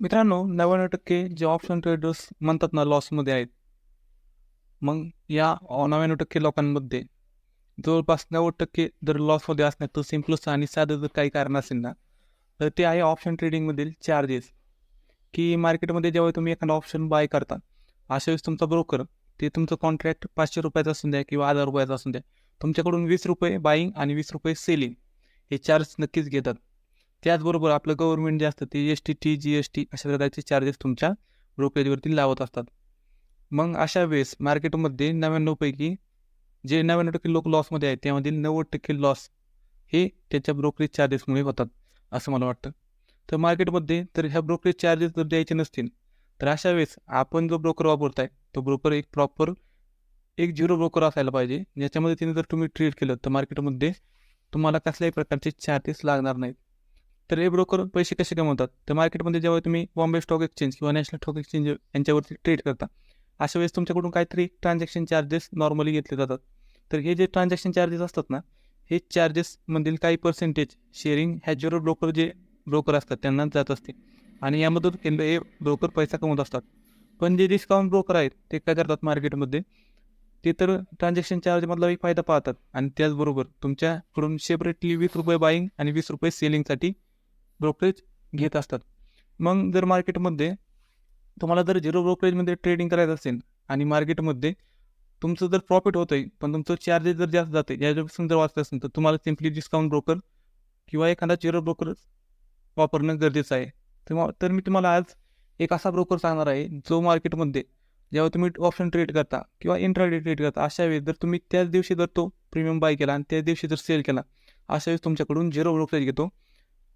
मित्रांनो नव्याण्णव टक्के जे ऑप्शन ट्रेडर्स म्हणतात ना लॉसमध्ये आहेत. मग या नव्याण्णव टक्के लोकांमध्ये जवळपास नव्वद टक्के जर लॉसमध्ये असण्याचं सिम्पलच आणि साधं जर काही कारण असेल ना तर ते आहे ऑप्शन ट्रेडिंगमधील चार्जेस की मार्केटमध्ये जेव्हा तुम्ही एखादा ऑप्शन बाय करता अशा वेळेस तुमचा ब्रोकर ते तुमचं कॉन्ट्रॅक्ट पाचशे रुपयाचा असून द्या किंवा हजार रुपयाचा असून द्या तुमच्याकडून वीस रुपये बाईंग आणि वीस रुपये सेलिंग हे चार्ज नक्कीच घेतात. त्याचबरोबर आपलं गव्हर्नमेंट जे असतं ते S T T G S T अशा प्रकारचे चार्जेस तुमच्या ब्रोकरेजवरती लावत असतात. मग अशा वेळेस मार्केटमध्ये नव्याण्णवपैकी जे नव्याण्णव टक्के लोक लॉसमध्ये आहेत त्यामधील नव्वद टक्के लॉस हे त्याच्या ब्रोकरेज चार्जेसमुळे होतात असं मला वाटतं. तर मार्केटमध्ये तर ह्या ब्रोकरेज चार्जेस जर द्यायचे नसतील तर अशा वेळेस आपण जो ब्रोकर वापरताय तो ब्रोकर एक प्रॉपर एक झिरो ब्रोकर असायला पाहिजे ज्याच्यामध्ये तिने जर तुम्ही ट्रेड केलं तर मार्केटमध्ये तुम्हाला कसल्याही प्रकारचे चार्जेस लागणार नाहीत. तर हे ब्रोकर पैसे कसे कमवतात? तर मार्केटमध्ये जेव्हा तुम्ही बॉम्बे स्टॉक एक्सचेंज किंवा नॅशनल स्टॉक एक्सचेंज यांच्यावरती ट्रेड करता अशा वेळेस तुमच्याकडून काहीतरी ट्रान्झॅक्शन चार्जेस नॉर्मली घेतले जातात. तर हे जे ट्रान्झॅक्शन चार्जेस असतात ना हे चार्जेसमधील काही पर्सेंटेज शेअरिंग ह्याच्यावर ब्रोकर जे ब्रोकर असतात त्यांना जात असते. आणि यामधून केंद्र हे ब्रोकर पैसा कमवत असतात. पण जे डिस्काउंट ब्रोकर आहेत ते काय करतात मार्केटमध्ये ते तर ट्रान्झॅक्शन चार्जमधला एक फायदा पाहतात. आणि त्याचबरोबर तुमच्याकडून सेपरेटली वीस रुपये बाईंग आणि वीस रुपये सेलिंगसाठी ब्रोकरेज घेत असतात. मग जर मार्केटमध्ये तुम्हाला जर झिरो ब्रोकरेजमध्ये ट्रेडिंग करायचं असेल आणि मार्केटमध्ये तुमचं जर प्रॉफिट होतं आहे पण तुमचं चार्जेस जर जास्त जाते याच्यापासून जर वाचत असेल तर तुम्हाला सिम्पली डिस्काउंट ब्रोकर किंवा एखादा झिरो ब्रोकर वापरणं गरजेचं आहे. तेव्हा तर मी तुम्हाला आज एक असा ब्रोकर सांगणार आहे जो मार्केटमध्ये जेव्हा तुम्ही ऑप्शन ट्रेड करता किंवा इंट्राडे ट्रेड करता अशा वेळेस जर तुम्ही त्याच दिवशी जर तो प्रीमियम बाय केला आणि त्याच दिवशी जर सेल केला अशा वेळेस तुमच्याकडून झिरो ब्रोकरेज घेतो.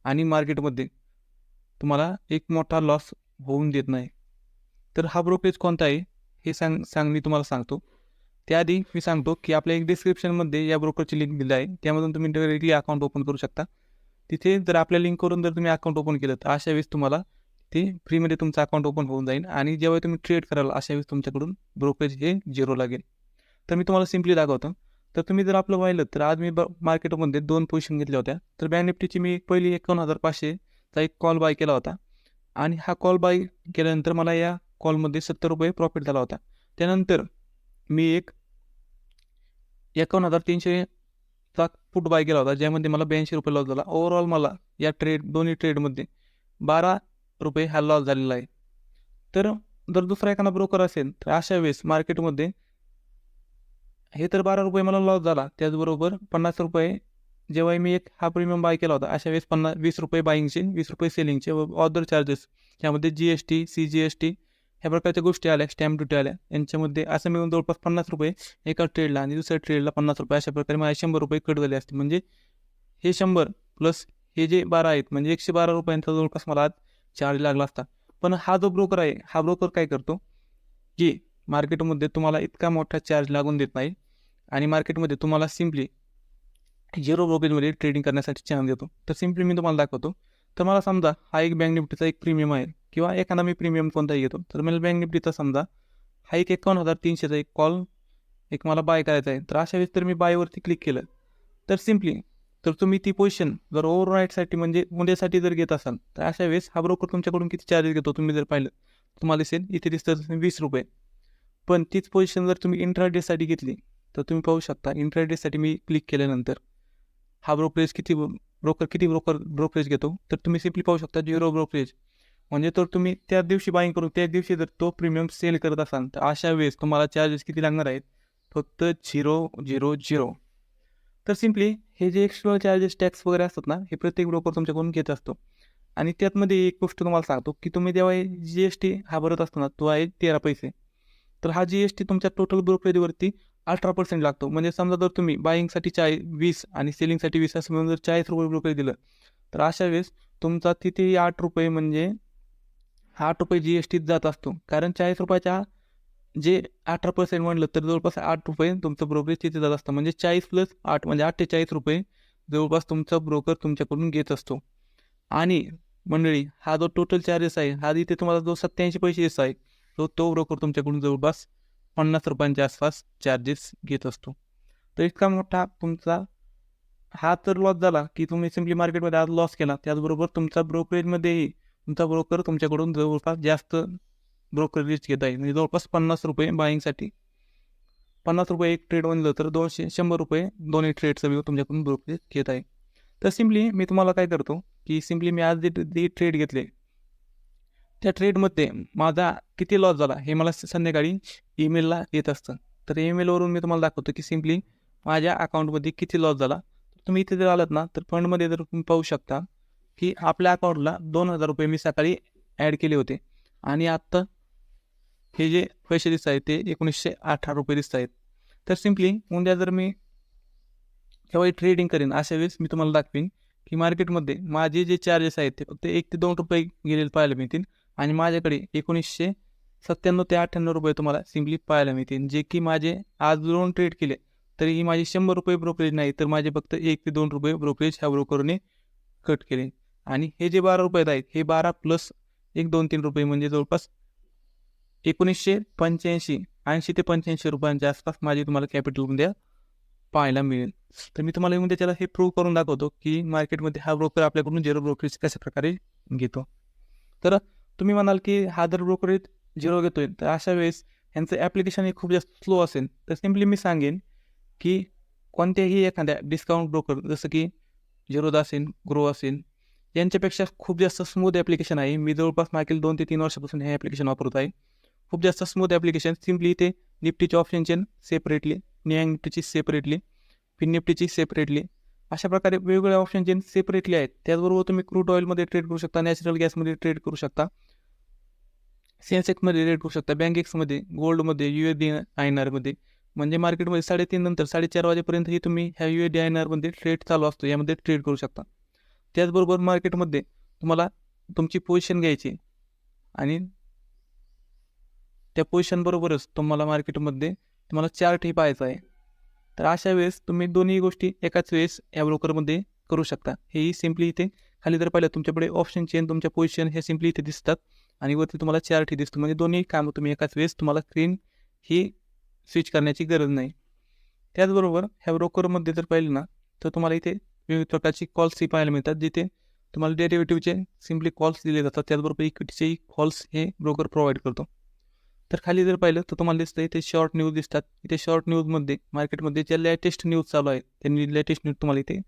आणि मार्केटमध्ये तुम्हाला एक मोठा लॉस होऊन देत नाही. तर हा ब्रोकरेज कोणता आहे? हे सांग सांग मी तुम्हाला सांगतो. त्याआधी मी सांगतो की आपल्या एक डिस्क्रिप्शनमध्ये या ब्रोकरची लिंक दिली आहे. त्यामधून तुम्ही डायरेक्टली अकाउंट ओपन करू शकता. तिथे जर आपल्या लिंकवरून जर तुम्ही अकाउंट ओपन केलं तर अशा वेळेस तुम्हाला ते फ्रीमध्ये तुमचं अकाउंट ओपन होऊन जाईल आणि जेव्हा तुम्ही ट्रेड कराल अशा वेळेस तुमच्याकडून ब्रोकरेज हे झिरो लागेल. तर मी तुम्हाला सिम्पली दाखवतो. तर तुम्ही जर आपलं पाहिलं तर आज मी ब मार्केटमध्ये दोन पोझिशन घेतल्या होत्या. तर बँक निफ्टीची मी पहिली एकावन्न हजार पाचशेचा एक कॉल बाय केला होता. आणि हा कॉल बाय केल्यानंतर मला या कॉलमध्ये सत्तर रुपये प्रॉफिट झाला होता. त्यानंतर मी एक एकावन्न हजार तीनशेचा फूट बाय केला होता ज्यामध्ये मला ब्याऐंशी रुपये लॉस झाला. ओव्हरऑल मला या ट्रेड दोन्ही ट्रेडमध्ये बारा रुपये हा लॉस झालेला आहे. तर जर दुसरा एखादा ब्रोकर असेल तर अशा वेळेस मार्केटमध्ये हे तर बारा रुपये मला लॉस झाला. त्याचबरोबर पन्नास रुपये जेव्हा मी एक हा प्रीमियम बाय केला होता अशा वेळेस पन्नास वीस रुपये बाईंगचे वीस रुपये सेलिंगचे व ऑदर चार्जेस यामध्ये G S T C G S T ह्या प्रकारच्या गोष्टी आल्या स्टॅम्प ड्युटी आल्या. यांच्यामध्ये असं मिळून जवळपास पन्नास रुपये एका ट्रेडला आणि दुसऱ्या ट्रेडला पन्नास रुपये अशा प्रकारे माझे शंभर रुपये कट झाले असते. म्हणजे हे शंभर प्लस हे जे बारा आहेत म्हणजे एकशे बारा रुपयांचा जवळपास मला आज चार्ज लागला असता. पण हा जो ब्रोकर आहे हा ब्रोकर काय करतो? की मार्केटमध्ये तुम्हाला इतका मोठा चार्ज लागून देत नाही. आणि मार्केटमध्ये तुम्हाला सिम्पली झिरो ब्रोकेजमध्ये ट्रेडिंग करण्यासाठी चान्स देतो. तर सिम्पली मी तुम्हाला दाखवतो. तर मला समजा हा एक बँक निफ्टीचा एक प्रीमियम आहे किंवा एखादा मी प्रीमियम कोणताही घेतो. तर मला बँक निफ्टीचा समजा हा एक एकावन्न हजार तीनशेचा एक कॉल एक मला बाय करायचा आहे. तर अशा वेळेस तर मी बायवरती क्लिक केलं. तर सिम्पली तर तुम्ही ती पोझिशन जर ओव्हरनाईटसाठी म्हणजे उद्यासाठी जर घेत असाल तर अशा वेळेस हा ब्रोकर तुमच्याकडून किती चार्जेस घेतो तुम्ही जर पाहिलं तुम्हाला दिसेल इथे दिसतं वीस रुपये. पण तीच पोझिशन जर तुम्ही इंट्राडेसाठी घेतली तर तुम्ही पाहू शकता. इंट्राडेसाठी मी क्लिक केल्यानंतर हा ब्रोकरेज किती ब्रोकर किती ब्रोकर ब्रोकरेज घेतो? तर तुम्ही सिम्पली पाहू शकता झिरो ब्रोकरेज म्हणजे तर तुम्ही त्याच दिवशी बाईंग करून त्या दिवशी जर तो प्रीमियम सेल करत असाल तर अशा वेळेस तुम्हाला चार्जेस किती लागणार आहेत? फक्त झिरो झिरो झिरो तर सिम्पली हे जे एक्स्ट्रा चार्जेस टॅक्स वगैरे असतात ना हे प्रत्येक ब्रोकर तुमच्याकडून घेत असतो. आणि त्यातमध्ये एक गोष्ट तुम्हाला सांगतो की तुम्ही जेव्हा जी एस टी हा भरत असतो ना तो आहे तेरा पैसे. तर हा जी एस टी तुमच्या टोटल ब्रोकरेजवरती अठरा पर्सेंट लागतो. म्हणजे समजा जर तुम्ही बाईंगसाठी चाळीस वीस आणि सेलिंगसाठी वीस असं म्हणून जर चाळीस रुपये रुपये दिलं तर अशा वेळेस तुमचा तिथे आठ रुपये म्हणजे आठ रुपये जी एस टीत जात असतो. कारण चाळीस रुपयाच्या जे अठरा पर्सेंट म्हणलं तर जवळपास आठ रुपये तुमचं ब्रोकरेज तिथे जात असतं. म्हणजे चाळीस प्लस आठ म्हणजे अठ्ठेचाळीस रुपये जवळपास तुमचा ब्रोकर तुमच्याकडून घेत असतो. आणि मंडळी हा जो टोटल चार्जेस आहे हा इथे तुम्हाला जो सत्याऐंशी पैसे आहे तो तो ब्रोकर तुमच्याकडून जवळपास पन्नास रुपयांच्या आसपास चार्जेस घेत असतो. तर इतका मोठा तुमचा हा तर लॉस झाला की तुम्ही सिम्पली मार्केटमध्ये आज लॉस केला. त्याचबरोबर तुमचा ब्रोकरेजमध्येही तुमचा ब्रोकर तुमच्याकडून जवळपास जास्त ब्रोकरेज घेत आहे. म्हणजे जवळपास पन्नास रुपये बाईंगसाठी पन्नास रुपये एक ट्रेड म्हणलं तर दोनशे शंभर रुपये दोन्ही ट्रेडचं व्यू तुमच्याकडून ब्रोकरेज घेत आहे. तर सिम्पली मी तुम्हाला काय करतो की सिम्पली मी आज जे जे ट्रेड घेतले त्या ट्रेडमध्ये माझा किती लॉस झाला हे मला संध्याकाळी ईमेलला येत असतं. तर ईमेलवरून मी तुम्हाला दाखवतो की सिम्पली माझ्या अकाउंटमध्ये किती लॉस झाला. तुम्ही इथे जर आलात ना तर फंडमध्ये जर तुम्ही पाहू शकता की आपल्या अकाउंटला दोन हजार रुपये मी सकाळी ॲड केले होते. आणि आत्ता हे जे पैसे दिसत आहेत ते एकोणीसशे अठरा रुपये दिसत आहेत. तर सिम्पली उद्या जर मी केव्हाही ट्रेडिंग करेन अशा वेळेस मी तुम्हाला दाखवीन की मार्केटमध्ये माझे जे चार्जेस आहेत ते फक्त एक ते दोन रुपये गेलेले पाहायला मिळतील. आणि माझ्याकडे एकोणीसशे सत्त्याण्णव ते अठ्ठ्याण्णव रुपये तुम्हाला सिम्पली पाहायला मिळतील. जे की माझे आज दोन ट्रेड केले तरी ही माझी शंभर रुपये ब्रोकरेज नाही तर माझे फक्त एक ते दोन रुपये ब्रोकरेज ह्या ब्रोकरने कट केले. आणि हे जे बारा रुपये आहेत हे बारा प्लस एक दोन तीन रुपये म्हणजे जवळपास एकोणीसशे पंच्याऐंशी ऐंशी ते पंच्याऐंशी रुपयांच्या आसपास माझे तुम्हाला कॅपिटल उद्या पाहायला मिळेल. तर मी तुम्हाला उद्या त्याला हे प्रूव्ह करून दाखवतो की मार्केटमध्ये हा ब्रोकर आपल्याकडून झिरो ब्रोकरेज कशा प्रकारे घेतो. तर तुम्ही म्हणाल की हा जर ब्रोकरेज झिरो घेतोय तर अशा वेळेस ह्यांचं ॲप्लिकेशन हे खूप जास्त स्लो असेल. तर सिम्पली मी सांगेन की कोणत्याही एखाद्या डिस्काउंट ब्रोकर जसं की झिरोदा असेल ग्रो असेल यांच्यापेक्षा खूप जास्त स्मूथ ॲप्लिकेशन आहे. मी जवळपास मागील दोन ते तीन वर्षापासून हे ॲप्लिकेशन वापरत आहे. खूप जास्त स्मूथ ॲप्लिकेशन. सिम्पली ते निफ्टीचे ऑप्शनचे सेपरेटली नियांग निफ्टीची सेपरेटली फिन निफ्टीची सेपरेटली अशा प्रकारे वेगवेगळ्या ऑप्शन चेन सेपरेटली आहेत. त्याचबरोबर तुम्ही क्रूड ऑइलमध्ये ट्रेड करू शकता नॅचरल गॅसमध्ये ट्रेड करू शकता. सेन्सेक्समध्ये ट्रेड करू शकता बँक एक्समध्ये गोल्डमध्ये U S D I N आरमध्ये म्हणजे मार्केटमध्ये साडेतीन नंतर साडेचार वाजेपर्यंतही तुम्ही ह्या U S D I N आरमध्ये ट्रेड चालू असतो. यामध्ये ट्रेड करू शकता. त्याचबरोबर मार्केटमध्ये तुम्हाला तुमची पोझिशन घ्यायची आणि त्या पोझिशनबरोबरच तुम्हाला मार्केटमध्ये तुम्हाला चार्टही पाहायचा आहे. तर अशा वेळेस तुम्ही दोन्ही गोष्टी एकाच वेळेस या ब्रोकरमध्ये करू शकता. हेही सिम्पली इथे. खाली जर पाहिलं तुमच्याकडे ऑप्शन चेन तुमच्या पोझिशन हे सिम्पली इथे दिसतात. आणि वरती तुम्हाला चार्टही दिसतो. म्हणजे दोन्ही कामं तुम्ही एकाच वेळेस तुम्हाला स्क्रीन ही स्विच करण्याची गरज नाही. त्याचबरोबर ह्या ब्रोकरमध्ये जर पाहिलं ना तर तुम्हाला इथे विविध प्रकारची कॉल्सही पाहायला मिळतात. जिथे तुम्हाला डेरिव्हेटिव्हचे सिम्पली कॉल्स दिले जातात. त्याचबरोबर इक्विटीचेही कॉल्स हे ब्रोकर प्रोव्हाइड करतो. तर खाली जर पाहिलं तर तुम्हाला दिसतं इथे शॉर्ट न्यूज दिसतात. इथे शॉर्ट न्यूजमध्ये मार्केटमध्ये ज्या लेटेस्ट न्यूज चालू आहेत त्यांनी लेटेस्ट न्यूज तुम्हाला इथे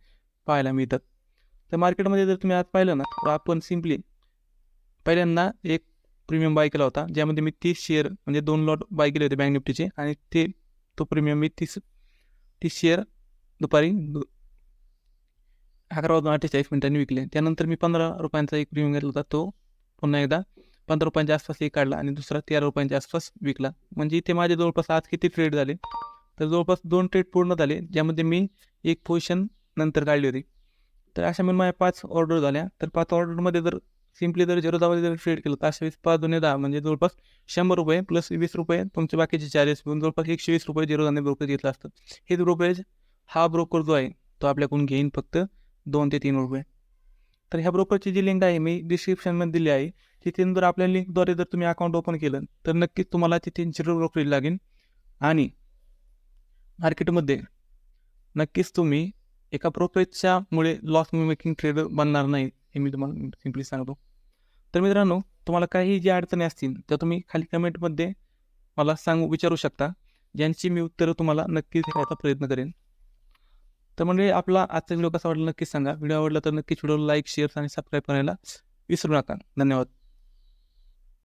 पाहायला मिळतात. तर मार्केटमध्ये जर तुम्ही आज पाहिलं ना तर आपण सिम्पली पहिल्यांदा एक प्रीमियम बाय केला होता ज्यामध्ये मी तीस शेअर म्हणजे दोन लॉट बाय केले होते बँक निफ्टीचे आणि ते तो प्रीमियम मी तीस तीस शेअर दुपारी दु- अकरा वाजून अठ्ठेचाळीस मिनिटांनी विकले. त्यानंतर मी पंधरा रुपयांचा एक प्रीमियम घेतला होता तो पुन्हा एकदा पंधरा रुपयांच्या आसपास एक काढला आणि दुसरा तेरा रुपयांच्या आसपास विकला. म्हणजे इथे माझे जवळपास आज किती ट्रेड झाले? तर जवळपास दोन ट्रेड पूर्ण झाले ज्यामध्ये मी एक पोझिशन नंतर काढली होती. तर अशा मिळून माझ्या पाच ऑर्डर झाल्या. तर पाच ऑर्डरमध्ये जर सिम्पली जर झिरो जर ट्रेड केलं तर अशा वीस पाच दोन्ही दहा म्हणजे जवळपास शंभर रुपये प्लस वीस रुपये तुमचे बाकीचे चार्जेस मिळून जवळपास एकशे वीस रुपये झिरो ब्रोकर ब्रोकरेज घेतलं असतं. हे ब्रोकरेज हा ब्रोकर जो आहे तो आपल्याकडून घेईन फक्त दोन ते तीन रुपये. तर ह्या ब्रोकरची जी लिंक आहे मी डिस्क्रिप्शनमध्ये दिली आहे. तिथे जर आपल्या लिंकद्वारे जर तुम्ही अकाउंट ओपन केलं तर नक्कीच तुम्हाला तिथे झिरो ब्रोकरेज लागेल. आणि मार्केटमध्ये नक्कीच तुम्ही एका ब्रोकरेजच्यामुळे लॉस मेकिंग ट्रेडर बनणार नाही हे मी तुम्हाला सिम्पली सांगतो. तर मित्रांनो तुम्हाला काही ज्या अडचणी असतील त्या तुम्ही खाली कमेंटमध्ये मला सांगू विचारू शकता. ज्यांची मी उत्तरं तुम्हाला नक्कीच देण्याचा प्रयत्न करेन. तर म्हणजे आपला आजचा व्हिडिओ कसा वाटला नक्कीच सांगा. व्हिडिओ आवडला तर नक्कीच व्हिडिओला लाईक शेअर आणि सबस्क्राईब करायला विसरू नका. धन्यवाद.